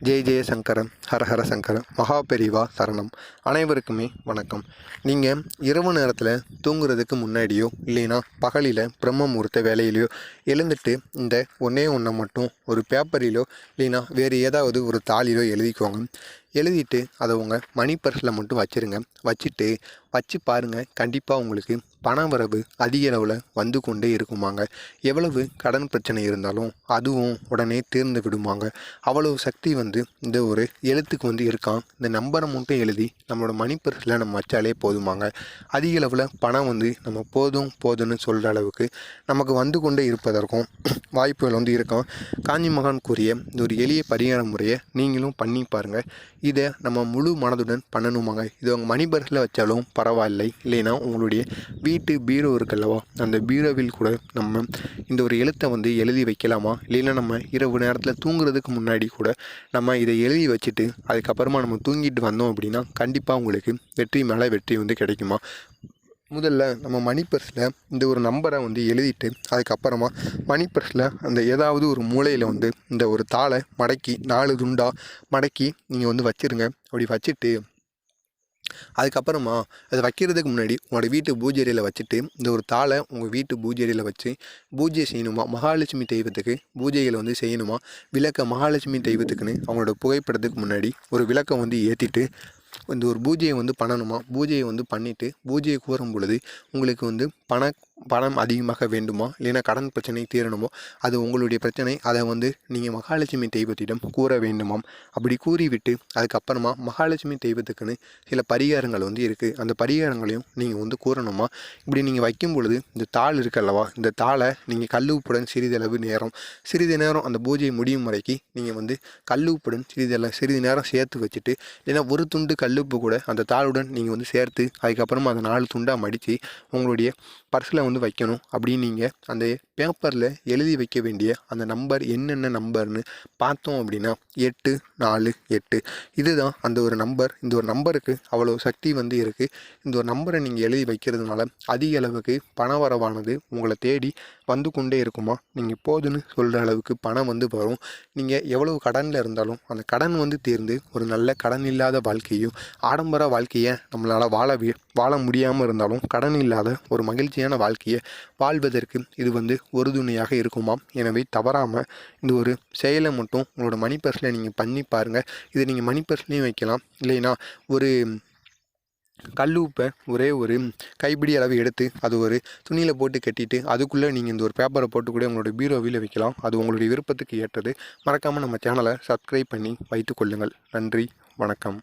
ஜெய் ஜெய சங்கரம் ஹரஹர சங்கரம் மகாபெரிவா சரணம். அனைவருக்குமே வணக்கம். நீங்கள் இரவு நேரத்தில் தூங்குறதுக்கு முன்னாடியோ இல்லைன்னா பகலில் பிரம்ம முகூர்த்த வேலையிலையோ எழுந்துட்டு இந்த ஒன்றே ஒன்றை மட்டும் ஒரு பேப்பரிலோ இல்லைன்னா வேறு ஏதாவது ஒரு தாளிலோ எழுதிக்கோங்க. எழுதிட்டு அதை உங்கள் மணி பர்ஸில் மட்டும் வச்சுருங்க. வச்சுட்டு வச்சு பாருங்கள் கண்டிப்பாக உங்களுக்கு பண வரவு அதிக அளவில் வந்து கொண்டே இருக்குமாங்க. எவ்வளவு கடன் பிரச்சனை இருந்தாலும் அதுவும் உடனே தீர்ந்து விடுமாங்க. அவ்வளவு சக்தி வந்து இந்த ஒரு எழுத்துக்கு வந்து இருக்கான். இந்த நம்பரை மட்டும் எழுதி நம்மளோட மணி பர்ஸில் நம்ம வச்சாலே போதுமாங்க. அதிக அளவில் பணம் வந்து நம்ம போதும் போதும்னு சொல்கிற அளவுக்கு நமக்கு வந்து கொண்டே இருப்பதற்கும் வாய்ப்புகள் வந்து இருக்கும். காஞ்சி மகான் கூறிய இந்த ஒரு எளிய பரிகார முறையை நீங்களும் பண்ணி பாருங்கள் இதை நம்ம முழு மனதுடன் பண்ணணுமாங்க இது உங்கள் மணி பர்ஸில் வச்சாலும் பரவாயில்லை. இல்லைன்னா உங்களுடைய வீட்டு பீரோ இருக்குல்லவா அந்த பீரோவில் கூட நம்ம இந்த ஒரு எழுத்தை வந்து எழுதி வைக்கலாமா? இல்லைன்னா நம்ம இரவு நேரத்தில் தூங்குறதுக்கு முன்னாடி கூட நம்ம இதை எழுதி வச்சுட்டு அதுக்கப்புறமா நம்ம தூங்கிட்டு வந்தோம் அப்படின்னா கண்டிப்பாக உங்களுக்கு வெற்றி மேலே வெற்றி வந்து கிடைக்குமா? முதல்ல நம்ம மணி பர்ஸில் இந்த ஒரு நம்பரை வந்து எழுதிட்டு அதுக்கப்புறமா மணி பர்ஸில் அந்த ஏதாவது ஒரு மூலையில் வந்து இந்த ஒரு தாளை மடக்கி நாலு துண்டாக மடக்கி நீங்கள் வந்து வச்சுருங்க. அப்படி வச்சுட்டு அதுக்கப்புறமா அதை வைக்கிறதுக்கு முன்னாடி உங்களோட வீட்டு பூஜை வச்சுட்டு இந்த ஒரு தாளை உங்கள் வீட்டு பூஜை வச்சு பூஜை செய்யணுமா? மகாலட்சுமி தெய்வத்துக்கு பூஜைகளை வந்து செய்யணுமா? விளக்க மகாலட்சுமி தெய்வத்துக்குன்னு அவங்களோட புகைப்படத்துக்கு முன்னாடி ஒரு விளக்கம் வந்து ஏற்றிட்டு இந்த ஒரு பூஜையை வந்து பண்ணணுமா? பூஜையை வந்து பண்ணிவிட்டு பூஜையை கூறும் பொழுது உங்களுக்கு வந்து பண பணம் அதிகமாக வேண்டுமா? இல்லைன்னா கடன் பிரச்சனை தீரணுமோ? அது உங்களுடைய பிரச்சனை. அதை வந்து நீங்கள் மகாலட்சுமி தெய்வத்திடம் கூற வேண்டுமாம். அப்படி கூறிவிட்டு அதுக்கப்புறமா மகாலட்சுமி தெய்வத்துக்குன்னு சில பரிகாரங்கள் வந்து இருக்குது அந்த பரிகாரங்களையும் நீங்கள் வந்து கூறணுமா? இப்படி நீங்கள் வைக்கும் பொழுது இந்த தாள் இருக்கல்லவா இந்த தாளை நீங்கள் கல்லுப்புடன் சிறிதளவு நேரம் சிறிது நேரம் அந்த பூஜை முடியும் வரைக்கும் நீங்கள் வந்து கல்லுப்புடன் சிறிதளவு சிறிது நேரம் சேர்த்து வச்சுட்டு இல்லைன்னா ஒரு துண்டு கல்லுப்பு கூட அந்த தாளுடன் நீங்கள் வந்து சேர்த்து அதுக்கப்புறமா அந்த நாலு துண்டாக மடித்து உங்களுடைய பர்ஸில் வந்து வைக்கணும் அப்படின்னு நீங்கள் அந்த பேப்பரில் எழுதி வைக்க வேண்டிய அந்த நம்பர் என்னென்ன நம்பர்னு பார்த்தோம் அப்படின்னா எட்டு நாலு எட்டு. இதுதான் அந்த ஒரு நம்பர் இந்த ஒரு நம்பருக்கு அவ்வளோ சக்தி வந்து இருக்குது இந்த ஒரு நம்பரை நீங்கள் எழுதி வைக்கிறதுனால அதிக அளவுக்கு பண வரவானது உங்களை தேடி வந்து கொண்டே இருக்குமா? நீங்கள் போதுன்னு சொல்கிற அளவுக்கு பணம் வந்து வரும். நீங்கள் எவ்வளவு கடனில் இருந்தாலும் அந்த கடன் வந்து தீர்ந்து ஒரு நல்ல கடன் இல்லாத வாழ்க்கையும் ஆடம்பர வாழ்க்கையை நம்மளால் வாழ வாழ முடியாமல் இருந்தாலும் கடன் இல்லாத ஒரு மகிழ்ச்சியான வாழ்க்கையை வாழ்வதற்கு இது வந்து உறுதுணையாக இருக்குமாம். எனவே தவறாமல் இந்த ஒரு செயலை மட்டும் உங்களோட மணி பர்ஸில் நீங்கள் பண்ணி பாருங்கள் இதை நீங்கள் மணி பர்ஸ்லேயும் வைக்கலாம். இல்லைன்னா ஒரு கல் உப்பை ஒரே ஒரு கைப்பிடி அளவு எடுத்து அது ஒரு துணியில் போட்டு கட்டிட்டு அதுக்குள்ளே நீங்கள் இந்த ஒரு பேப்பரை போட்டு கூட உங்களோட பீரோவில் வைக்கலாம். அது உங்களுடைய விருப்பத்துக்கு ஏற்றது. மறக்காமல் நம்ம சேனலை சப்ஸ்கிரைப் பண்ணி வைத்துக்கொள்ளுங்கள் நன்றி. வணக்கம்.